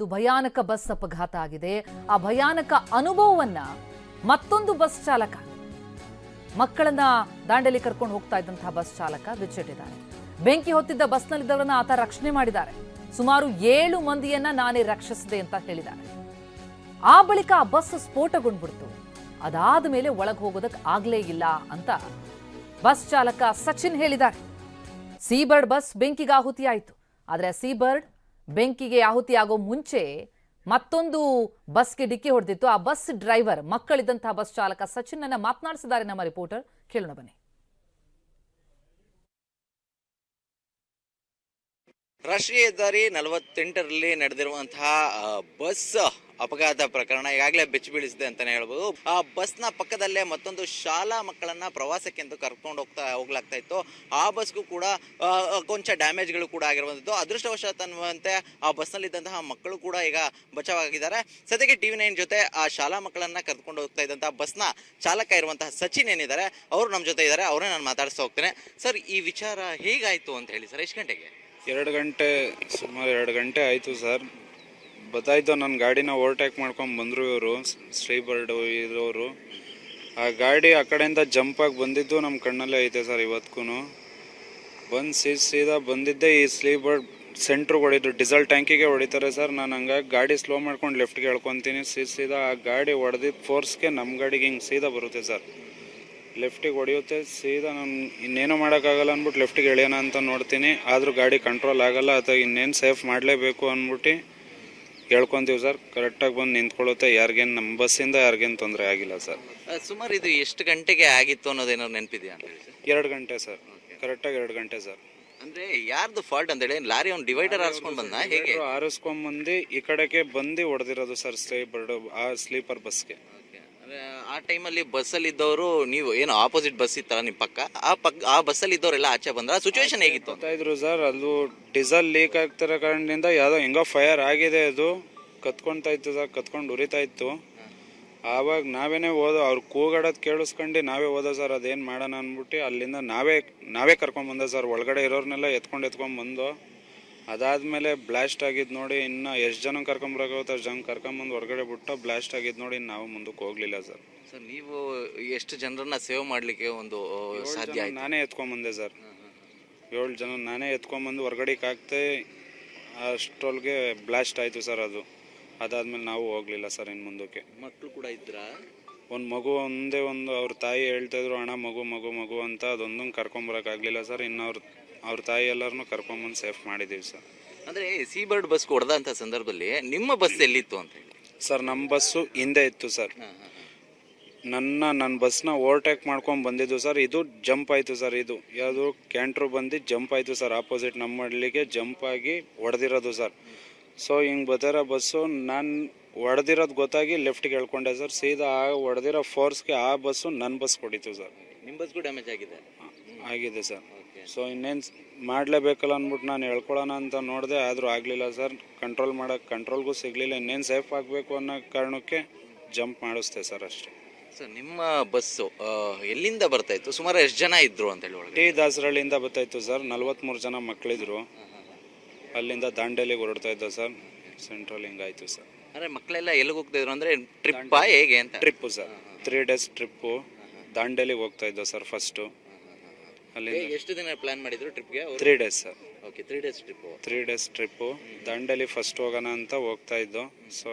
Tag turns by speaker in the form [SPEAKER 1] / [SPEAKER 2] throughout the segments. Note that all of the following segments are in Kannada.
[SPEAKER 1] ಒಂದು ಭಯಾನಕ ಬಸ್ ಅಪಘಾತ ಆಗಿದೆ. ಆ ಭಯಾನಕ ಅನುಭವವನ್ನ ಮತ್ತೊಂದು ಬಸ್ ಚಾಲಕ, ಮಕ್ಕಳನ್ನ ದಾಂಡೇಲಿ ಕರ್ಕೊಂಡು ಹೋಗ್ತಾ ಇದ್ದಂತಹ ಬಸ್ ಚಾಲಕ ಬಿಚ್ಚಿಟ್ಟಿದ್ದಾರೆ ಬೆಂಕಿ ಹೊತ್ತಿದ್ದ ಬಸ್ನಲ್ಲಿದ್ದವರನ್ನ ಆತ ರಕ್ಷಣೆ ಮಾಡಿದ್ದಾರೆ. ಸುಮಾರು ಏಳು ಮಂದಿಯನ್ನ ನಾನೇ ರಕ್ಷಿಸಿದೆ ಅಂತ ಹೇಳಿದ್ದಾರೆ. ಆ ಬಳಿಕ ಆ ಬಸ್ ಸ್ಫೋಟಗೊಂಡ್ಬಿಡ್ತು. ಅದಾದ ಮೇಲೆ ಒಳಗೆ ಹೋಗೋದಕ್ಕೆ ಆಗ್ಲೇ ಇಲ್ಲ ಅಂತ ಬಸ್ ಚಾಲಕ ಸಚಿನ್ ಹೇಳಿದ್ದಾರೆ. ಸೀಬರ್ಡ್ ಬಸ್ ಬೆಂಕಿಗೆ ಆಹುತಿಯಾಯಿತು. ಆದರೆ ಸೀಬರ್ಡ್ ಬೆಂಕಿಗೆ ಆಹುತಿಯಾಗೋ ಮುಂಚೆ ಮತ್ತೊಂದು ಬಸ್ಗೆ ಡಿಕ್ಕಿ ಹೊಡೆದಿತ್ತು. ಆ ಬಸ್ ಡ್ರೈವರ್, ಮಕ್ಕಳಿದ್ದಂತಹ ಬಸ್ ಚಾಲಕ ಸಚಿನ್ ಅನ್ನ ಮಾತನಾಡಿಸಿದ್ದಾರೆ ನಮ್ಮ ರಿಪೋರ್ಟರ್. ಕೇಳೋಣ ಬನ್ನಿ.
[SPEAKER 2] ರಾಷ್ಟ್ರೀಯ ಹೆದ್ದಾರಿ ನಲವತ್ತೆಂಟರಲ್ಲಿ ನಡೆದಿರುವಂತಹ ಬಸ್ ಅಪಘಾತ ಪ್ರಕರಣ ಈಗಾಗಲೇ ಬೆಚ್ಚಿ ಬೀಳಿಸಿದೆ ಅಂತಾನೆ ಹೇಳ್ಬೋದು. ಆ ಬಸ್ನ ಪಕ್ಕದಲ್ಲೇ ಮತ್ತೊಂದು ಶಾಲಾ ಮಕ್ಕಳನ್ನ ಪ್ರವಾಸಕ್ಕೆಂದು ಕರ್ಕೊಂಡು ಹೋಗ್ತಾ, ಹೋಗ್ಲಾಗ್ತಾ ಇತ್ತು. ಆ ಬಸ್ಗೂ ಕೂಡ ಕೊಂಚ ಡ್ಯಾಮೇಜ್ಗಳು ಕೂಡ ಆಗಿರುವಂಥದ್ದು. ಅದೃಷ್ಟವಶಾತ್ ಅನ್ನುವಂತೆ ಆ ಬಸ್ನಲ್ಲಿದ್ದಂತಹ ಮಕ್ಕಳು ಕೂಡ ಈಗ ಬಚಾವಾಗಿದ್ದಾರೆ. ಸದ್ಯಕ್ಕೆ ಟಿವಿ ನೈನ್ ಜೊತೆ ಆ ಶಾಲಾ ಮಕ್ಕಳನ್ನ ಕರ್ಕೊಂಡು ಹೋಗ್ತಾ ಇದ್ದಂತಹ ಬಸ್ನ ಚಾಲಕ ಇರುವಂತಹ ಸಚಿನ್ ಏನಿದ್ದಾರೆ, ಅವರು ನಮ್ಮ ಜೊತೆ ಇದ್ದಾರೆ. ಅವರೇ ನಾನು ಮಾತಾಡಿಸ್ತಾ ಹೋಗ್ತೇನೆ. ಸರ್, ಈ ವಿಚಾರ ಹೇಗಾಯಿತು ಅಂತ ಹೇಳಿ ಸರ್, ಎಷ್ಟು ಗಂಟೆಗೆ?
[SPEAKER 3] ಎರಡು ಗಂಟೆ, ಸುಮಾರು ಎರಡು ಗಂಟೆ ಆಯಿತು ಸರ್. ಬತ್ತಾಯ್ತು ನನ್ನ ಗಾಡಿನ ಓವರ್ಟೇಕ್ ಮಾಡ್ಕೊಂಡು ಬಂದರು ಇವರು ಸ್ಲೀಪರ್ಡ್ ಇರೋರು. ಆ ಗಾಡಿ ಆ ಕಡೆಯಿಂದ ಜಂಪ್ ಆಗಿ ಬಂದಿದ್ದು ನಮ್ಮ ಕಣ್ಣಲ್ಲೇ ಐತೆ ಸರ್ ಇವತ್ತಿಗೂ ಬಂದು ಸೀ ಸೀದಾ ಬಂದಿದ್ದೆ, ಈ ಸ್ಲೀಪರ್ಡ್ ಸೆಂಟ್ರಿಗೆ ಹೊಡಿದ್ರು ಡೀಸೆಲ್ ಟ್ಯಾಂಕಿಗೆ ಹೊಡಿತಾರೆ ಸರ್. ನಾನು ಹಂಗಾಗಿ ಗಾಡಿ ಸ್ಲೋ ಮಾಡ್ಕೊಂಡು ಲೆಫ್ಟ್ಗೆ ಹೇಳ್ಕೊತೀನಿ ಸೀ ಸೀದಾ ಆ ಗಾಡಿ ಹೊಡೆದಿದ್ದ ಫೋರ್ಸ್ಗೆ ನಮ್ಮ ಗಾಡಿಗೆ ಹಿಂಗೆ ಸೀದಾ ಬರುತ್ತೆ ಸರ್. ಲೆಫ್ಟಿಗೆ ಹೊಡೆಯುತ್ತೆ. ಸೀದಾ ನಾನು ಇನ್ನೇನು ಮಾಡೋಕ್ಕಾಗಲ್ಲ ಅಂದ್ಬಿಟ್ಟು ಲೆಫ್ಟಿಗೆ ಎಳೆಯೋಣ ಅಂತ ನೋಡ್ತೀನಿ. ಆದರೂ ಗಾಡಿ ಕಂಟ್ರೋಲ್ ಆಗಲ್ಲ ಅಥವಾ ಇನ್ನೇನು ಸೇಫ್ ಮಾಡಲೇಬೇಕು ಅಂದ್ಬಿಟ್ಟು ಹೇಳ್ಕೊತೀವಿ ಸರ್. ಕರೆಕ್ಟಾಗಿ ಬಂದು ನಿಂತ್ಕೊಳ್ಳುತ್ತೆ. ಯಾರಿಗೇನು ನಮ್ಮ ಬಸ್ಸಿಂದ ಯಾರಿಗೇನು ತೊಂದರೆ ಆಗಿಲ್ಲ ಸರ್.
[SPEAKER 2] ಸುಮಾರು ಇದು ಎಷ್ಟು ಗಂಟೆಗೆ ಆಗಿತ್ತು ಅನ್ನೋದೇನಾದ್ರು ನೆನಪಿದೆಯಾ ಅಂತ ಹೇಳಿ
[SPEAKER 3] ಎರಡು ಗಂಟೆ ಸರ್. ಕರೆಕ್ಟಾಗಿ ಎರಡು ಗಂಟೆ ಸರ್.
[SPEAKER 2] ಅಂದ್ರೆ ಯಾರ್ದು ಫಾಲ್ಟ್ ಅಂತ ಹೇಳಿ ಲಾರಿ ಅವ್ನು ಡಿವೈಡರ್ ಹಾರಿಸ್ಕೊಂಡು ಬಂದ? ಹೇಗೆ?
[SPEAKER 3] ಆರಿಸ್ಕೊಂಬಂದು ಈ ಕಡೆಗೆ ಬಂದು ಹೊಡೆದಿರೋದು ಸರ್ ಸ್ಲೀಪರ್ ಆ ಸ್ಲೀಪರ್ ಬಸ್ಗೆ
[SPEAKER 2] ಆ ಟೈಮಲ್ಲಿ ಬಸ್ಸಲ್ಲಿ ಇದ್ದವರು ನೀವು ಏನು ಆಪೋಸಿಟ್ ಬಸ್ ಇತ್ತಲ್ಲ ನಿಮ್ಮ ಪಕ್ಕ? ಆ ಪಕ್ಕ ಆ ಬಸ್ಸಲ್ಲಿ ಇದ್ದವರೆಲ್ಲ ಆಚೆ ಬಂದ್ರ ಸಿಚುವೇಶನ್ ಹೇಗಿತ್ತು? ಅಂತ
[SPEAKER 3] ಗೊತ್ತಾಯಿದ್ರು ಸರ್ ಅದು ಡೀಸೆಲ್ ಲೀಕ್ ಆಗ್ತಿರೋ ಕಾರಣದಿಂದ ಯಾವುದೋ ಹೆಂಗೋ ಫೈರ್ ಆಗಿದೆ ಅದು. ಕತ್ಕೊಳ್ತಾ ಇತ್ತು ಸರ್ ಕತ್ಕೊಂಡು ಉರಿತಾ ಇತ್ತು. ಆವಾಗ ನಾವೇನೇ ಹೋದೋ ಅವ್ರು ಕೂಗಾಡೋದು ಕೇಳಿಸ್ಕೊಂಡು ನಾವೇ ಓದೋ ಸರ್ ಅದೇನು ಮಾಡೋಣ ಅಂದ್ಬಿಟ್ಟು ಅಲ್ಲಿಂದ ನಾವೇ ನಾವೇ ಕರ್ಕೊಂಬಂದೆ ಸರ್. ಒಳಗಡೆ ಇರೋರ್ನೆಲ್ಲ ಎತ್ಕೊಂಡು ಎತ್ಕೊಂಡು ಬಂದು ಅದಾದಮೇಲೆ ಬ್ಲಾಸ್ಟ್ ಆಗಿದ್ದು ನೋಡಿ ಇನ್ನು ಎಷ್ಟು ಜನ ಕರ್ಕೊಂಬರಕಾಗುತ್ತೆ ಅಷ್ಟು ಜನ ಕರ್ಕೊಂಬಂದು ಹೊರಗಡೆ ಬಿಟ್ಟು ಬ್ಲಾಸ್ಟ್ ಆಗಿದ್ದು ನೋಡಿ ನಾವು ಮುಂದಕ್ಕೆ ಹೋಗಲಿಲ್ಲ ಸರ್
[SPEAKER 2] ಸರ್ ನೀವು ಎಷ್ಟು ಜನರನ್ನ ಸೇವ್ ಮಾಡ್ಲಿಕ್ಕೆ ಒಂದು ಸಾಧ್ಯ
[SPEAKER 3] ನಾನೇ ಎತ್ಕೊಂಬಂದೆ ಸರ್ ಏಳು ಜನ ನಾನೇ ಎತ್ಕೊಂಬಂದು ಹೊರ್ಗಡೆಗೆ ಹಾಕ್ತೆ ಅಷ್ಟೊಳಗೆ ಬ್ಲಾಸ್ಟ್ ಆಯಿತು ಸರ್ ಅದು. ಅದಾದ್ಮೇಲೆ ನಾವು ಹೋಗಲಿಲ್ಲ ಸರ್ ಇನ್ನು ಮುಂದಕ್ಕೆ.
[SPEAKER 2] ಮಕ್ಕಳು ಕೂಡ ಇದ್ರ?
[SPEAKER 3] ಒಂದು ಮಗು ಒಂದೇ ಒಂದು ಅವ್ರ ತಾಯಿ ಹೇಳ್ತಾಯಿದ್ರು ಅಣ್ಣ ಮಗು ಮಗು ಮಗು ಅಂತ ಅದೊಂದನ್ನು ಕರ್ಕೊಂಬರೋಕ್ಕಾಗಲಿಲ್ಲ ಸರ್ ಇನ್ನು ಅವ್ರ ಅವ್ರ ತಾಯಿ ಎಲ್ಲರನ್ನೂ ಕರ್ಕೊಂಬಂದು ಸೇಫ್ ಮಾಡಿದ್ದೀವಿ ಸರ್.
[SPEAKER 2] ಅಂದ್ರೆ ಸಿ ಬರ್ಡ್ ಬಸ್ ಹೊಡೆದಂತ ಸಂದರ್ಭದಲ್ಲಿ ನಿಮ್ಮ ಬಸ್ ಎಲ್ಲಿತ್ತು ಅಂತ ಹೇಳಿ.
[SPEAKER 3] ಸರ್ ನಮ್ಮ ಬಸ್ಸು ಹಿಂದೆ ಇತ್ತು ಸರ್. ನನ್ನ ನನ್ನ ಬಸ್ನ ಓವರ್ಟೇಕ್ ಮಾಡ್ಕೊಂಡು ಬಂದಿದ್ದು ಸರ್ ಇದು ಜಂಪ್ ಆಯಿತು ಸರ್ ಇದು. ಯಾವುದು ಕ್ಯಾಂಟ್ರು ಬಂದು ಜಂಪ್ ಆಯಿತು ಸರ್ ಆಪೋಸಿಟ್ ನಮ್ಮ ಹಳ್ಳಿಗೆ ಜಂಪ್ ಆಗಿ ಹೊಡೆದಿರೋದು ಸರ್. ಸೊ ಹಿಂಗೆ ಬರ್ತಿರೋ ಬಸ್ಸು ನಾನು ಹೊಡೆದಿರೋದು ಗೊತ್ತಾಗಿ ಲೆಫ್ಟ್ಗೆ ಹೇಳ್ಕೊಂಡೆ ಸರ್. ಸೀದಾ ಆ ಹೊಡೆದಿರೋ ಫೋರ್ಸ್ಗೆ ಆ ಬಸ್ಸು ನನ್ನ ಬಸ್ ಕೊಡಿತು ಸರ್.
[SPEAKER 2] ನಿಮ್ಮ ಬಸ್ಗೂ ಡ್ಯಾಮೇಜ್ ಆಗಿದೆ.
[SPEAKER 3] ಆಗಿದೆ ಸರ್. ಸೊ ಇನ್ನೇನು ಮಾಡಲೇಬೇಕಲ್ಲ ಅಂದ್ಬಿಟ್ಟು ನಾನು ಹೇಳ್ಕೊಳ್ಳೋಣ ಅಂತ ನೋಡಿದೆ ಆದರೂ ಆಗಲಿಲ್ಲ ಸರ್. ಕಂಟ್ರೋಲ್ ಮಾಡೋಕ್ಕೆ ಕಂಟ್ರೋಲ್ಗೂ ಸಿಗಲಿಲ್ಲ. ಇನ್ನೇನು ಸೇಫ್ ಆಗಬೇಕು ಅನ್ನೋ ಕಾರಣಕ್ಕೆ ಜಂಪ್ ಮಾಡಿಸ್ತೆ ಸರ್ ಅಷ್ಟೇ.
[SPEAKER 2] ಸರ್ ನಿಮ್ಮ ಬಸ್ಸು ಎಲ್ಲಿಂದ ಬರ್ತಾ ಇತ್ತು? ಸುಮಾರು ಎಷ್ಟು ಜನ ಇದ್ರು ಅಂತ ಹೇಳಿ
[SPEAKER 3] ಟಿ ದಾಸರಳ್ಳಿಯಿಂದ ಬರ್ತಾಯಿತ್ತು ಸರ್. ನಲ್ವತ್ಮೂರು ಜನ ಮಕ್ಕಳಿದ್ರು ಅಲ್ಲಿಂದ ದಾಂಡೇಲಿಗೆ ಹೊರಡ್ತಾ ಇದ್ದ ಸರ್. Central ಹಿಂಗಾಯ್ತು sir.
[SPEAKER 2] ಅಂದರೆ ಮಕ್ಕಳೆಲ್ಲ ಎಲ್ಲಿಗೆ ಹೋಗ್ತಾ ಇದ್ರು ಅಂದರೆ ಟ್ರಿಪ್ ಹೇಗೆ ಅಂತ?
[SPEAKER 3] Trip sir. Three days trip ದಾಂಡೇಲಿಗೆ ಹೋಗ್ತಾ ಇದ್ದೋ ಸರ್ ಫಸ್ಟು ಅಲ್ಲಿಂದ
[SPEAKER 2] ಎಷ್ಟು ದಿನ ಪ್ಲಾನ್ ಮಾಡಿದ್ರು ಟ್ರಿಪ್ಗೆ
[SPEAKER 3] three days
[SPEAKER 2] okay three days trip
[SPEAKER 3] three days trip ದಂಡಲ್ಲಿ first ಹೋಗೋಣ ಅಂತ ಹೋಗ್ತಾ ಇದ್ದೋ. ಸೊ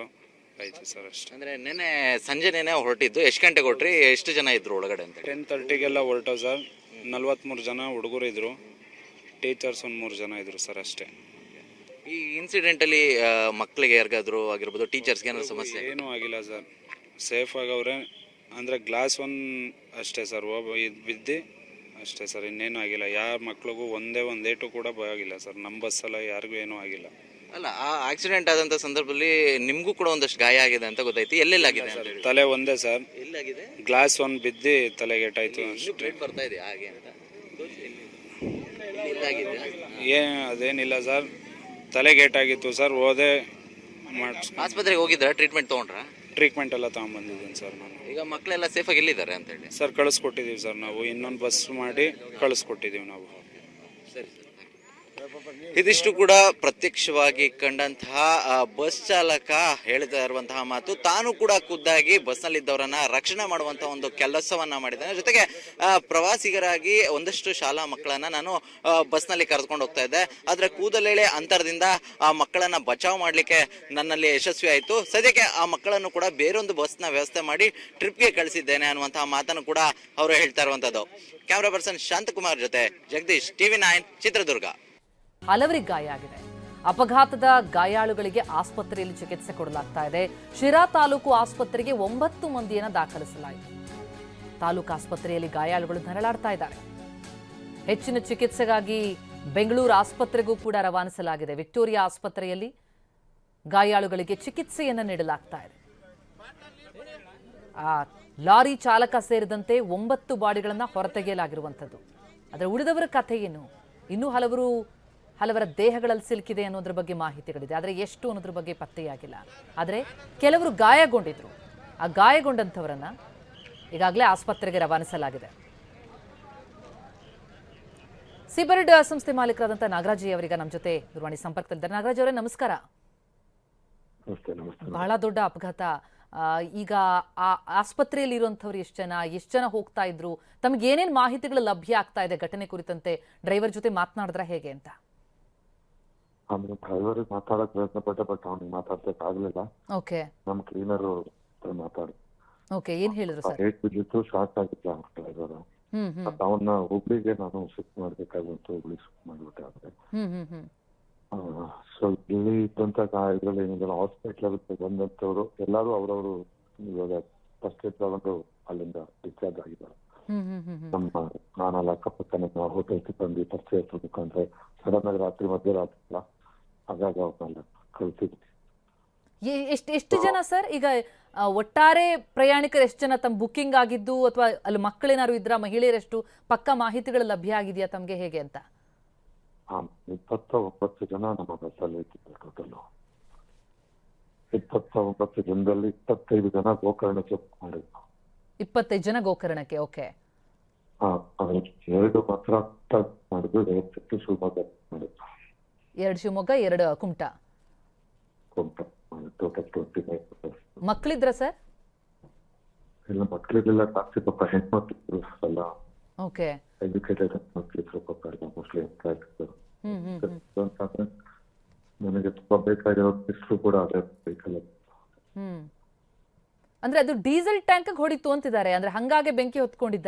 [SPEAKER 3] ಆಯ್ತು ಸರ್ ಅಷ್ಟೇ.
[SPEAKER 2] ಅಂದ್ರೆ ನೆನೆ ಸಂಜೆ ನೆನೆ ಹೊರಟಿದ್ದು. ಎಷ್ಟು ಗಂಟೆಗೆ ಹೊಟ್ರಿ ಎಷ್ಟು ಜನ ಇದ್ರು ಒಳಗಡೆ ಅಂತ
[SPEAKER 3] ಟೆನ್ ತರ್ಟಿಗೆಲ್ಲ ಹೊರಟೋ ಸರ್ ನಲ್ವತ್ಮೂರು ಜನ ಹುಡುಗರು ಇದ್ರು. ಟೀಚರ್ಸ್ ಒಂದು ಮೂರು ಜನ ಇದ್ರು ಸರ್ ಅಷ್ಟೇ.
[SPEAKER 2] ಈ ಇನ್ಸಿಡೆಂಟ್ ಅಲ್ಲಿ ಆ, ಮಕ್ಳಿಗೆ ಯಾರಿಗಾದ್ರು ಆಗಿರ್ಬೋದು ಟೀಚರ್ಸ್ಗೆ ಏನಾದ್ರು ಸಮಸ್ಯೆ
[SPEAKER 3] ಏನೂ ಆಗಿಲ್ಲ ಸರ್ ಸೇಫ್ ಆಗವ್ರೆ. ಅಂದರೆ ಗ್ಲಾಸ್ ಒನ್ ಅಷ್ಟೇ ಸರ್ ಒಬ್ಬ ಇದು ಬಿದ್ದು ಅಷ್ಟೇ ಸರ್ ಇನ್ನೇನು ಆಗಿಲ್ಲ. ಯಾರ ಮಕ್ಳಿಗೂ ಒಂದೇ ಒಂದು ಏಟು ಕೂಡ ಭಯ ಆಗಿಲ್ಲ ಸರ್. ನಮ್ಮ ಬಸ್ಸಲ್ಲ ಯಾರಿಗೂ ಏನೂ ಆಗಿಲ್ಲ.
[SPEAKER 2] ಅಲ್ಲ ಆ ಆಕ್ಸಿಡೆಂಟ್ ಆದಂತ ಸಂದರ್ಭದಲ್ಲಿ ನಿಮಗೂ ಕೂಡ ಒಂದಷ್ಟು ಗಾಯ ಆಗಿದೆ ಅಂತ ಗೊತ್ತಾಯ್ತು. ಎಲ್ಲೆಲ್ಲಾಗಿದೆ ಅಂತ ಹೇಳಿ.
[SPEAKER 3] ತಲೆ ಒಂದೇ ಸರ್.
[SPEAKER 2] ಎಲ್ಲಾಗಿದೆ
[SPEAKER 3] ಗ್ಲಾಸ್ ಒಂದು ಬಿದ್ದು ತಲೆಗೆಟಾಯ್ತು
[SPEAKER 2] ಇನ್ನೂ ಬ್ಲಡ್ ಬರ್ತಾ ಇದೆ. ಹಾಗೆ ಅಂತ? ಎಲ್ಲಾಗಿದೆ
[SPEAKER 3] ಏನು ಅದೇನಿಲ್ಲ ಸರ್. ತಲೆಗೇಟಾಗಿತ್ತು ಸರ್ ಹೋದೆ. ಮಾಡಿಸ್
[SPEAKER 2] ಆಸ್ಪತ್ರೆಗೆ ಹೋಗಿದ್ರ? ಟ್ರೀಟ್ಮೆಂಟ್ ತಗೊಂಡ್ರ?
[SPEAKER 3] ಟ್ರೀಟ್ಮೆಂಟ್ ಎಲ್ಲ ತಗೊಂಬಂದಿದ್ದೀನಿ ಸರ್ ನಾನು.
[SPEAKER 2] ಈಗ ಮಕ್ಕಳೆಲ್ಲ ಸೇಫಾಗಿ ಎಲ್ಲಿದ್ದಾರೆ ಅಂತ ಹೇಳಿ?
[SPEAKER 3] ಸರ್ ಕಳಿಸ್ಕೊಟ್ಟಿದ್ದೀವಿ ಸರ್ ನಾವು. ಇನ್ನೊಂದು ಬಸ್ ಮಾಡಿ ಕಳಿಸ್ಕೊಟ್ಟಿದ್ದೀವಿ ನಾವು.
[SPEAKER 2] ಸರ್. ಇದಿಷ್ಟು ಕೂಡ ಪ್ರತ್ಯಕ್ಷವಾಗಿ ಕಂಡಂತಹ ಬಸ್ ಚಾಲಕ ಹೇಳ್ತಾ ಇರುವಂತಹ ಮಾತು. ತಾನು ಕೂಡ ಖುದ್ದಾಗಿ ಬಸ್ನಲ್ಲಿದ್ದವರನ್ನ ರಕ್ಷಣೆ ಮಾಡುವಂತಹ ಒಂದು ಕೆಲಸವನ್ನ ಮಾಡಿದ್ದಾನೆ. ಜೊತೆಗೆ ಪ್ರವಾಸಿಗರಾಗಿ ಒಂದಷ್ಟು ಶಾಲಾ ಮಕ್ಕಳನ್ನ ನಾನು ಬಸ್ನಲ್ಲಿ ಕರೆದುಕೊಂಡು ಹೋಗ್ತಾ ಇದ್ದೆ. ಆದ್ರೆ ಕೂದಲೇಳೆ ಅಂತರದಿಂದ ಆ ಮಕ್ಕಳನ್ನ ಬಚಾವ್ ಮಾಡ್ಲಿಕ್ಕೆ ನನ್ನಲ್ಲಿ ಯಶಸ್ವಿ ಆಯಿತು. ಸದ್ಯಕ್ಕೆ ಆ ಮಕ್ಕಳನ್ನು ಕೂಡ ಬೇರೊಂದು ಬಸ್ನ ವ್ಯವಸ್ಥೆ ಮಾಡಿ ಟ್ರಿಪ್ಗೆ ಕಳಿಸಿದ್ದೇನೆ ಅನ್ನುವಂತಹ ಮಾತನ್ನು ಕೂಡ ಅವರು ಹೇಳ್ತಾ ಇರುವಂತದ್ದು. ಕ್ಯಾಮ್ರಾ ಪರ್ಸನ್ ಶಾಂತಕುಮಾರ್ ಜೊತೆ ಜಗದೀಶ್ ಟಿವಿ ನೈನ್ ಚಿತ್ರದುರ್ಗ.
[SPEAKER 1] ಹಲವರಿಗೆ ಗಾಯ ಆಗಿದೆ. ಅಪಘಾತದ ಗಾಯಾಳುಗಳಿಗೆ ಆಸ್ಪತ್ರೆಯಲ್ಲಿ ಚಿಕಿತ್ಸೆ ಕೊಡಲಾಗ್ತಾ ಇದೆ. ಶಿರಾ ತಾಲೂಕು ಆಸ್ಪತ್ರೆಗೆ ಒಂಬತ್ತು ಮಂದಿಯನ್ನು ದಾಖಲಿಸಲಾಯಿತು. ತಾಲೂಕು ಆಸ್ಪತ್ರೆಯಲ್ಲಿ ಗಾಯಾಳುಗಳು ನರಳಾಡ್ತಾ ಇದ್ದಾರೆ. ಹೆಚ್ಚಿನ ಚಿಕಿತ್ಸೆಗಾಗಿ ಬೆಂಗಳೂರು ಆಸ್ಪತ್ರೆಗೂ ಕೂಡ ರವಾನಿಸಲಾಗಿದೆ. ವಿಕ್ಟೋರಿಯಾ ಆಸ್ಪತ್ರೆಯಲ್ಲಿ ಗಾಯಾಳುಗಳಿಗೆ ಚಿಕಿತ್ಸೆಯನ್ನು ನೀಡಲಾಗ್ತಾ ಇದೆ. ಆ ಲಾರಿ ಚಾಲಕ ಸೇರಿದಂತೆ ಒಂಬತ್ತು ಬಾಡಿಗಳನ್ನು ಹೊರತೆಗೆಯಲಾಗಿರುವಂಥದ್ದು. ಆದರೆ ಉಳಿದವರ ಕಥೆ ಏನು? ಇನ್ನೂ ಹಲವರು ಹಲವರ ದೇಹಗಳಲ್ಲಿ ಸಿಲುಕಿದೆ ಅನ್ನೋದ್ರ ಬಗ್ಗೆ ಮಾಹಿತಿಗಳಿದೆ. ಆದರೆ ಎಷ್ಟು ಅನ್ನೋದ್ರ ಬಗ್ಗೆ ಪತ್ತೆಯಾಗಿಲ್ಲ. ಆದರೆ ಕೆಲವರು ಗಾಯಗೊಂಡಿದ್ರು. ಆ ಗಾಯಗೊಂಡಂಥವರನ್ನ ಈಗಾಗಲೇ ಆಸ್ಪತ್ರೆಗೆ ರವಾನಿಸಲಾಗಿದೆ. ಸಿಬರ್ಡ್ ಸಂಸ್ಥೆ ಮಾಲೀಕರಾದಂತಹ ನಾಗರಾಜಿ ಅವರಿಗೆ ನಮ್ಮ ಜೊತೆ ದೂರವಾಣಿ ಸಂಪರ್ಕದಲ್ಲಿದ್ದಾರೆ. ನಾಗರಾಜ್ ಅವರೇ ನಮಸ್ಕಾರ. ಬಹಳ ದೊಡ್ಡ ಅಪಘಾತ. ಈಗ ಆ ಆಸ್ಪತ್ರೆಯಲ್ಲಿ ಇರುವಂಥವ್ರು ಎಷ್ಟು ಜನ ಎಷ್ಟು ಜನ ಹೋಗ್ತಾ ಇದ್ರು? ತಮ್ಗೆ ಏನೇನು ಮಾಹಿತಿಗಳು ಲಭ್ಯ ಆಗ್ತಾ ಇದೆ ಘಟನೆ ಕುರಿತಂತೆ? ಡ್ರೈವರ್ ಜೊತೆ ಮಾತನಾಡಿದ್ರ ಹೇಗೆ ಅಂತ?
[SPEAKER 4] ಆಮೇಲೆ ಡ್ರೈವರ್ ಮಾತಾಡಕ್ ಪ್ರಯತ್ನ ಪಟ್ಟೆ ಬಟ್ ಅವ್ನಿಗೆ ಮಾತಾಡ್ಸಕ್ ಆಗ್ಲಿಲ್ಲ.
[SPEAKER 1] ಓಕೆ
[SPEAKER 4] ನಮ್ ಕ್ಲೀನರ್ ಮಾತಾಡ.
[SPEAKER 1] ಓಕೆ ಏನ್ ಹೇಳಿದ್ರು ಸರ್
[SPEAKER 4] ಬಿದ್ದಿತ್ತು ಶಾರ್ಟ್ ಆಗಿತ್ತು ಅವ್ರ ಡ್ರೈವರ್
[SPEAKER 1] ಹ್ಮ್ ಹ್ಮ್.
[SPEAKER 4] ಬಟ್ ಅವನ್ನ ಹುಬ್ಳಿಗೆ ನಾನು ಶಿಫ್ಟ್ ಮಾಡ್ಬೇಕಾಗಿತ್ತು ಹುಬ್ಳಿ ಶಿಫ್ಟ್ ಮಾಡ್ಬಿಟ್ಟೆ ಆದ್ರೆ.
[SPEAKER 1] ಹ್ಮ್ ಹ್ಮ್ ಹ್ಮ್.
[SPEAKER 4] ಸೊ ಇಲ್ಲಿ ಇದ್ದಂತ ಇದ್ರಲ್ಲಿ ಏನಿದೆ ಹಾಸ್ಪಿಟಲ್ ಬಂದಂತವ್ರು ಎಲ್ಲಾರು ಅವ್ರವ್ರು ಇವಾಗ ಫಸ್ಟ್ ಏಡ್ ತಗೊಂಡು ಅಲ್ಲಿಂದ ಡಿಸ್ಚಾರ್ಜ್ ಆಗಿದ್ದಾರೆ. ನಮ್ಮ ನಾನಲ್ಲ ಅಕ್ಕಪಕ್ಕನ ಹೋಟೆಲ್ ಸಿಬ್ಬಂದಿ ಪರಿಚಯ ಮುಖಾಂತರ ಸಡನ್ ಆಗಿ ರಾತ್ರಿ ಮಧ್ಯರಾತ್ರಿ ಅಲ್ಲ ಹಾಗಾಗಿ ಅವ್ರನ್ನೆಲ್ಲ
[SPEAKER 1] ಎಷ್ಟು ಎಷ್ಟ್ ಜನ ಸರ್? ಈಗ ಒಟ್ಟಾರೆ ಪ್ರಯಾಣಿಕರು ಎಷ್ಟು ಜನ ತಮ್ಮ ಬುಕ್ಕಿಂಗ್ ಆಗಿದ್ದು ಅಥವಾ ಅಲ್ಲಿ ಮಕ್ಕಳೇನಾದ್ರು ಇದ್ರ ಮಹಿಳೆಯರೆಷ್ಟು ಪಕ್ಕ ಮಾಹಿತಿಗಳು ಲಭ್ಯ ಆಗಿದೆಯಾ ತಮ್ಗೆ ಹೇಗೆ ಅಂತ?
[SPEAKER 4] ಇಪ್ಪತ್ತ ಒಂಬತ್ತು ಜನ ನಮ್ಮ ಬಸ್ಸಲ್ಲಿ ಇದ್ದಿದ್ದು ಟೋಟಲ್ ಇಪ್ಪತ್ತ ಒಂಬತ್ತು ಜನದಲ್ಲಿ ಇಪ್ಪತ್ತೈದು ಜನ ಗೋಕರ್ಣಕ್ಕೆ ಚೆಕ್ ಮಾಡಿದ್ರು
[SPEAKER 1] ಇಪ್ಪತ್ತೈದು ಜನ ಗೋಕರ್ಣಕ್ಕೆ ಓಕೆ.
[SPEAKER 4] ಎರಡು ಮಾತ್ರ ಡೈರೆಕ್ಟ್ ಶಿವಮೊಗ್ಗ ಮಾಡಿದ್ರು
[SPEAKER 1] ಎರಡು ಶಿವಮೊಗ್ಗ ಎರಡು ಕುಮಟ. ಮಕ್ಕಳಿದ್ರ ಸರ್?
[SPEAKER 4] ಇಲ್ಲ ಮಕ್ಕಳಿಗೆಲ್ಲ ಜಾಸ್ತಿ ಪಾಪ ಹೆಣ್ಮಕ್ಳಿದ್ರು ಅಲ್ಲ.
[SPEAKER 1] ಓಕೆ.
[SPEAKER 4] ಎಜುಕೇಟೆಡ್ ಮಕ್ಕಳಿದ್ರು ಪಾಪ ಎಲ್ಲ ಮೋಸ್ಟ್ಲಿ ಅಂತಂದ್ರೆ ನನಗೆ ತುಂಬಾ ಬೇಕಾಗಿರೋ ಹೆಸರು ಕೂಡ ಅದೇ ಬೇಕಲ್ಲ.
[SPEAKER 1] ಹ್ಮ್. ಅಂದ್ರೆ ಅದು ಡೀಸೆಲ್ ಟ್ಯಾಂಕ್ ಹೊಡಿತು ಅಂತಿದ್ದಾರೆ. ಅಂದ್ರೆ ಹಂಗಾಗೆ ಬೆಂಕಿ ಹೊತ್ಕೊಂಡಿದ್ದ?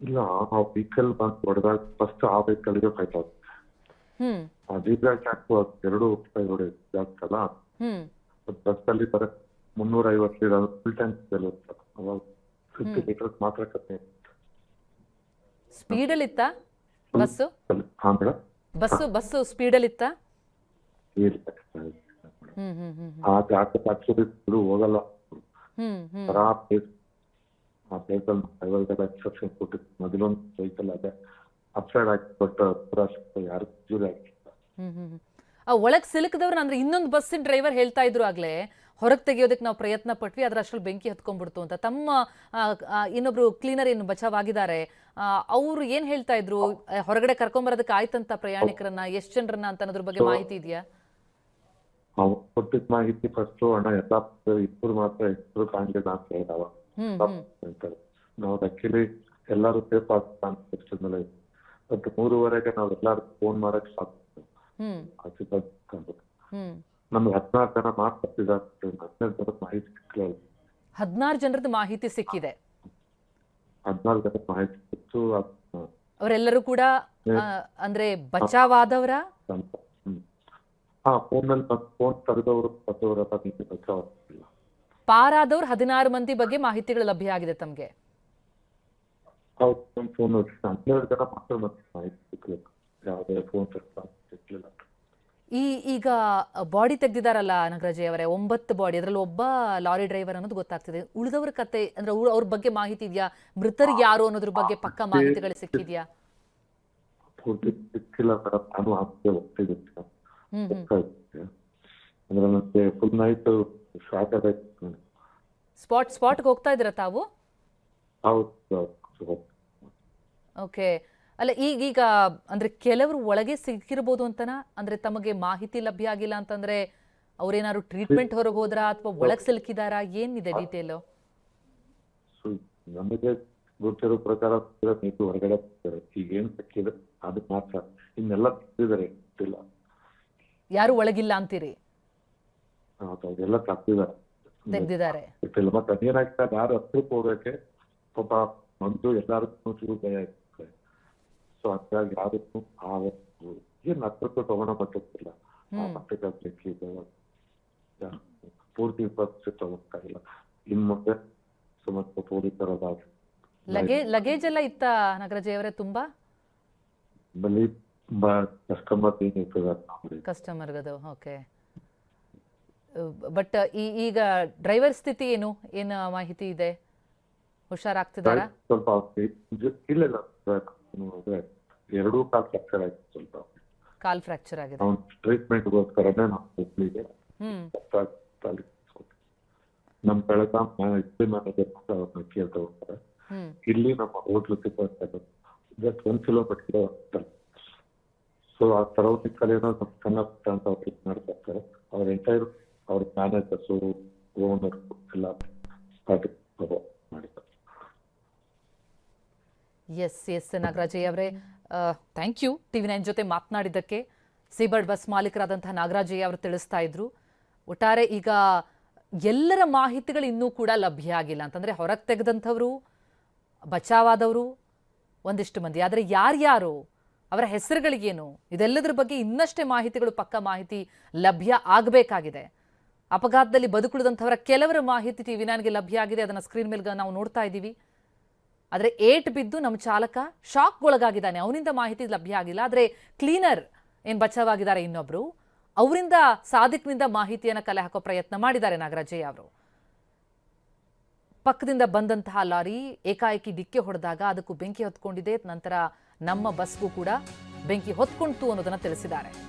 [SPEAKER 4] ಇಲ್ಲ ಆ ವೆಹಿಕಲ್ ಬಂದು ಹೊಡೆದಾಗ ಫಸ್ಟ್ ಆ ವೆಹಿಕಲ್ಗೆ ಫೈಟ್ ಆಗುತ್ತೆ
[SPEAKER 1] ಹ್ಮ್.
[SPEAKER 4] ಆ ಡೀಸೆಲ್ ಟ್ಯಾಂಕ್ ಎರಡು ರೂಪಾಯಿ ನೋಡಿ
[SPEAKER 1] ಜಾಸ್ತಿ
[SPEAKER 4] ಬಸ್ ಅಲ್ಲಿ ಬರ ಮುನ್ನೂರ ಐವತ್ತು ಲೀಟರ್ ಫುಲ್ ಟ್ಯಾಂಕ್ ಅವಾಗ ಫಿಫ್ಟಿ ಲೀಟರ್ಸ್ ಮಾತ್ರ ಕಮ್ಮಿ
[SPEAKER 1] ಸ್ಪೀಡಲ್ಲಿ ಇತ್ತ? ಬಸ್ಸು
[SPEAKER 4] ಹಾ ಮೇಡಮ್
[SPEAKER 1] ಬಸ್ಸು ಬಸ್ಸು ಇತ್ತ? ಹ್ಮ್ ಹ್ಮ್ ಹ್ಮ್
[SPEAKER 4] ಆ ಜಾಗಕ್ಕೆ ಆಕ್ಚುಲಿ ಹೋಗಲ್ಲ. ಆ ಪ್ಲೇಸ್ ಅಲ್ಲಿ ಪ್ಲೇಸಲ್ಲಿ ಎಕ್ಸೆಪ್ಷನ್ ಕೊಟ್ಟಿತ್ತು ಮೊದಲೊಂದು ವೆಹಿಕಲ್ ಅದೇ ಅಪ್ಸೈಡ್ ಆಗಿ ಬಟ್ ಯಾರು? ಜೂರಿ
[SPEAKER 1] ಒಳಗ್ ಸಿಲುಕದವ್ರ ಅಂದ್ರೆ ಇನ್ನೊಂದು ಬಸ್ಸಿನ ಡ್ರೈವರ್ ಹೇಳ್ತಾ ಇದ್ರು ಆಗ್ಲೇ ಹೊರಗೆ ತೆಗಿಯೋದಕ್ಕೆ ನಾವು ಪ್ರಯತ್ನ ಪಟ್ವಿ ಅದ್ರ ಅಷ್ಟ್ರಲ್ಲಿ ಬೆಂಕಿ ಹತ್ಕೊಂಡ್ಬಿಡ್ತು ಅಂತ. ತಮ್ಮ ಇನ್ನೊಬ್ರು ಕ್ಲೀನರ್ ಏನು ಬಚಾವಾಗಿದ್ದಾರೆ ಅವ್ರು ಏನ್ ಹೇಳ್ತಾ ಇದ್ರು? ಹೊರಗಡೆ ಕರ್ಕೊಂಬರೋದಕ್ಕೆ ಆಯ್ತಂತ ಪ್ರಯಾಣಿಕರನ್ನ ಎಷ್ಟು ಜನರನ್ನ ಅಂತ ಅನ್ನೋದ್ರ ಬಗ್ಗೆ ಮಾಹಿತಿ ಇದೆಯಾ?
[SPEAKER 4] ಕೊಟ್ಟಿದ್ದ ಮಾಹಿತಿ ಫಸ್ಟ್ ಅಣ್ಣ ಎಲ್ಲ ಇಬ್ಬರು ಮಾತ್ರ ಇಬ್ಬರು ಕಾಣಲಿಲ್ಲ ಅಂತ ಹೇಳಿದವ ನಾವು ಆಕ್ಚುಲಿ ಎಲ್ಲರೂ ಸೇಫ್ ಆಗ್ತಾ ಮೇಲೆ ಬಟ್ ಮೂರುವರೆಗೆ ನಾವ್ ಎಲ್ಲಾರು ಫೋನ್ ಮಾಡಕ್ ಆಚೆ
[SPEAKER 1] ಹ್ಮ್.
[SPEAKER 4] ನಮ್ಗೆ ಹದಿನಾರು ಜನ ಮಾತ್ರ ಹದಿನೈದು ಜನ ಮಾಹಿತಿ ಸಿಕ್ಕಿಲ್ಲ
[SPEAKER 1] ಹದಿನಾರು ಜನರದ್ದು ಮಾಹಿತಿ ಸಿಕ್ಕಿದೆ.
[SPEAKER 4] ಹದಿನಾರು ಜನ ಮಾಹಿತಿ ಸಿಕ್ತು
[SPEAKER 1] ಅವರೆಲ್ಲರೂ ಕೂಡ ಅಂದ್ರೆ ಬಚಾವಾದವರ?
[SPEAKER 4] ಆದವರ ಹಾ ಫೋನ್ನಲ್ಲಿ
[SPEAKER 1] ಪಾರಾದವ್ರು ಹದಿನಾರು ಮಂದಿ ಬಗ್ಗೆ ಮಾಹಿತಿಗಳು ಲಭ್ಯ ಆಗಿದೆ ತಮ್ಗೆ.
[SPEAKER 4] ಹೌದು ಫೋನ್ ಹನ್ನೆರಡು ಜನ ಮತ್ತೆ ಮಾಹಿತಿ ಸಿಕ್ಲಿಲ್ಲ ಯಾವುದೇ ಫೋನ್ ಸಿಕ್ಲಿಲ್ಲ
[SPEAKER 1] ಈ ಈಗ ಬಾಡಿ ತೆಗ್ದಿದಾರಲ್ಲ ನಾಗರಾಜ್ ಅವರೇ ಒಂಬತ್ತು ಬಾಡಿ ಅದರಲ್ಲಿ ಒಬ್ಬ ಲಾರಿ ಡ್ರೈವರ್ ಅನ್ನೋದು ಗೊತ್ತಾಗ್ತಿದೆ. ಉಳಿದವರ ಕತೆ ಅಂದ್ರೆ ಅವ್ರ- ಬಗ್ಗೆ ಮಾಹಿತಿ ಇದೆಯಾ? ಮೃತರಿಗೆ ಯಾರು ಅನ್ನೋದ್ರ ಬಗ್ಗೆ ಪಕ್ಕ ಮಾಹಿತಿಗಳು ಸಿಕ್ಕಿದ್ಯಾ?
[SPEAKER 4] ಸ್ಪಾಟ್ ಸಿಕ್ಕಿಲ್ಲ ಮೇಡಮ್ ನಾನು ಹೋಗ್ತಿದ್ದೆ ಅಂದ್ರೆ ನನಗೆ ಫುಲ್ ನೈಟ್ ಶಾರ್ಟ್
[SPEAKER 1] ಸ್ಪಾಟ್ ಸ್ಪಾಟ್ಗೆ ಹೋಗ್ತಾ ಇದ್ದೀರಾ ತಾವು?
[SPEAKER 4] ಹೌದು.
[SPEAKER 1] ಓಕೆ. ಅಲ್ಲ ಈಗೀಗ ಅಂದ್ರೆ ಕೆಲವರು ಒಳಗೆ ಸಿಕ್ಕಿರ್ಬೋದು ಅಂತನ? ಅಂದ್ರೆ ತಮಗೆ ಮಾಹಿತಿ ಲಭ್ಯ ಆಗಿಲ್ಲ ಅಂತಂದ್ರೆ ಅವ್ರೇನಾದ್ರು ಟ್ರೀಟ್ಮೆಂಟ್ ಹೊರಗೆ ಹೋದ್ರ ಅಥವಾ ಒಳಗ್ ಸಿಲುಕಿದಾರ? ಏನಿದೆ ಡೀಟೇಲ್?
[SPEAKER 4] ನಮಗೆ ಗೊತ್ತಿರೋ ಪ್ರಕಾರ ನೀವು ಹೊರಗಡೆ ಈಗ ಏನ್ ಸಿಕ್ಕಿದೆ ಅದು ಮಾತ್ರ ಇನ್ನೆಲ್ಲ ತಪ್ಪಿದ್ದಾರೆ ಗೊತ್ತಿಲ್ಲ
[SPEAKER 1] ಯಾರು ಒಳಗಿಲ್ಲ ಅಂತೀರಿ?
[SPEAKER 4] ಅದೆಲ್ಲ ತಪ್ಪಿದ್ದಾರೆ.
[SPEAKER 1] ತೆಗ್ದಿದ್ದಾರೆ.
[SPEAKER 4] ಮತ್ತೆ ಅದೇನಾಗ್ತದೆ ಯಾರು ಹತ್ರಕ್ಕೆ ಹೋಗಕ್ಕೆ ಪಾಪ ಒಂದು ಎಲ್ಲಾರ್ಗು ಭಯ ಇರ್ತದೆ ಸೊ ಹಂಗಾಗಿ ಯಾರಿಗೂ ಆ ಏನ್ ಹತ್ರಕ್ಕೂ ತಗೊಂಡ ಗೊತ್ತಿಲ್ಲ ಆ ಮಟ್ಟಕ್ಕೆ ಸಿಕ್ಕಿದೆ ಪೂರ್ತಿ ಪಕ್ಷ ತಗೋತಾ ಇಲ್ಲ ಇನ್ ಮುಂದೆ ಸುಮಾರು ಪೊಲೀಸರದ
[SPEAKER 1] ಲಗೇಜ್ ಲಗೇಜ್ ಎಲ್ಲ ಇತ್ತ ನಾಗರಾಜ್ ಅವರೇ ತುಂಬಾ
[SPEAKER 4] ಬಲಿ ತುಂಬಾ ಕಸ್ಟಮರ್
[SPEAKER 1] ಅದು ಓಕೆ ಬಟ್ ಈಗ ಡ್ರೈವರ್ ಸ್ಥಿತಿ ಏನು ಏನು ಮಾಹಿತಿ ಇದೆ ಹುಷಾರಾಗ್ತಿದಾರಾ?
[SPEAKER 4] ಸ್ವಲ್ಪ ಇಲ್ಲ ಎರಡೂ ಕಾಲ್ ಫ್ರಾಕ್ಚರ್ ಆಯ್ತು ಸ್ವಲ್ಪ.
[SPEAKER 1] ಕಾಲ್ ಫ್ರಾಕ್ಚರ್ ಆಗಿದೆ.
[SPEAKER 4] ಅವ್ನ ಟ್ರೀಟ್ಮೆಂಟ್ಗೋಸ್ಕರನೇ ನಾವು ಹುಬ್ಳಿಗೆ
[SPEAKER 1] ಹ್ಮ್.
[SPEAKER 4] ನಮ್ ಕಳೆದ ಇಡ್ಲಿ ಮ್ಯಾನೇಜರ್ ಅವ್ರನ್ನ ಕೇಳ್ತಾ ಹೋಗ್ತಾರೆ. ಇಲ್ಲಿ ನಮ್ಮ ಹೋಟ್ಲು ಸಿಕ್ಕಂತ ಜಸ್ಟ್ ಒಂದ್ ಕಿಲೋಮೀಟರ್ ಹೋಗ್ತಾರೆ ಸೊ ಆ ಸರೌಂಡಿಂಗ್ ಅಲ್ಲಿ ಏನೋ ಸಣ್ಣ ಅಂತ ಅವ್ರು ಮಾಡ್ತಾ ಇರ್ತಾರೆ. ಅವ್ರ ಎಂಟೈರ್ ಅವ್ರ ಮ್ಯಾನೇಜರ್ಸು ಓನರ್ ಎಲ್ಲ ಮಾಡಿದ್ದಾರೆ
[SPEAKER 1] ಎಸ್ ಎಸ್ ನಾಗರಾಜಯ್ಯ ಅವರೇ. ಥ್ಯಾಂಕ್ ಯು ಟಿವಿ ನೈನ್ ಜೊತೆ ಮಾತನಾಡಿದ್ದಕ್ಕೆ ಸೀಬರ್ಡ್ ಬಸ್ ಮಾಲೀಕರಾದಂತಹ ನಾಗರಾಜಯ್ಯ ಅವರು ತಿಳಿಸ್ತಾ ಇದ್ರು. ಒಟ್ಟಾರೆ ಈಗ ಎಲ್ಲರ ಮಾಹಿತಿಗಳು ಇನ್ನೂ ಕೂಡ ಲಭ್ಯ ಆಗಿಲ್ಲ. ಅಂತಂದ್ರೆ ಹೊರಗೆ ತೆಗೆದಂಥವ್ರು ಬಚಾವಾದವರು ಒಂದಿಷ್ಟು ಮಂದಿ. ಆದರೆ ಯಾರ್ಯಾರು ಅವರ ಹೆಸರುಗಳಿಗೇನು ಇದೆಲ್ಲದರ ಬಗ್ಗೆ ಇನ್ನಷ್ಟೇ ಮಾಹಿತಿಗಳು ಪಕ್ಕ ಮಾಹಿತಿ ಲಭ್ಯ ಆಗಬೇಕಾಗಿದೆ. ಅಪಘಾತದಲ್ಲಿ ಬದುಕುಳಿದಂಥವರ ಕೆಲವರ ಮಾಹಿತಿ ಟಿ ವಿ ನೈನ್ಗೆ ಲಭ್ಯ ಆಗಿದೆ. ಅದನ್ನು ಸ್ಕ್ರೀನ್ ಮೇಲೆ ನಾವು ನೋಡ್ತಾ ಇದ್ದೀವಿ. ಆದರೆ ಏಟ್ ಬಿದ್ದು ನಮ್ಮ ಚಾಲಕ ಶಾಕ್ ಒಳಗಾಗಿದ್ದಾನೆ ಅವನಿಂದ ಮಾಹಿತಿ ಲಭ್ಯ ಆಗಿಲ್ಲ. ಆದರೆ ಕ್ಲೀನರ್ ಏನು ಬಚಾವಾಗಿದ್ದಾರೆ ಇನ್ನೊಬ್ರು. ಅವರಿಂದ ಸಾದಿಕ್ನಿಂದ ಮಾಹಿತಿಯನ್ನು ಕಲೆ ಹಾಕೋ ಪ್ರಯತ್ನ ಮಾಡಿದ್ದಾರೆ ನಾಗರಾಜಯ್ಯ ಅವರು. ಪಕ್ಕದಿಂದ ಬಂದಂತಹ ಲಾರಿ ಏಕಾಏಕಿ ಡಿಕ್ಕಿ ಹೊಡೆದಾಗ ಅದಕ್ಕೂ ಬೆಂಕಿ ಹೊತ್ಕೊಂಡಿದೆ. ನಂತರ ನಮ್ಮ ಬಸ್ಗೂ ಕೂಡ ಬೆಂಕಿ ಹೊತ್ಕೊಂಡಿತು ಅನ್ನೋದನ್ನು ತಿಳಿಸಿದ್ದಾರೆ.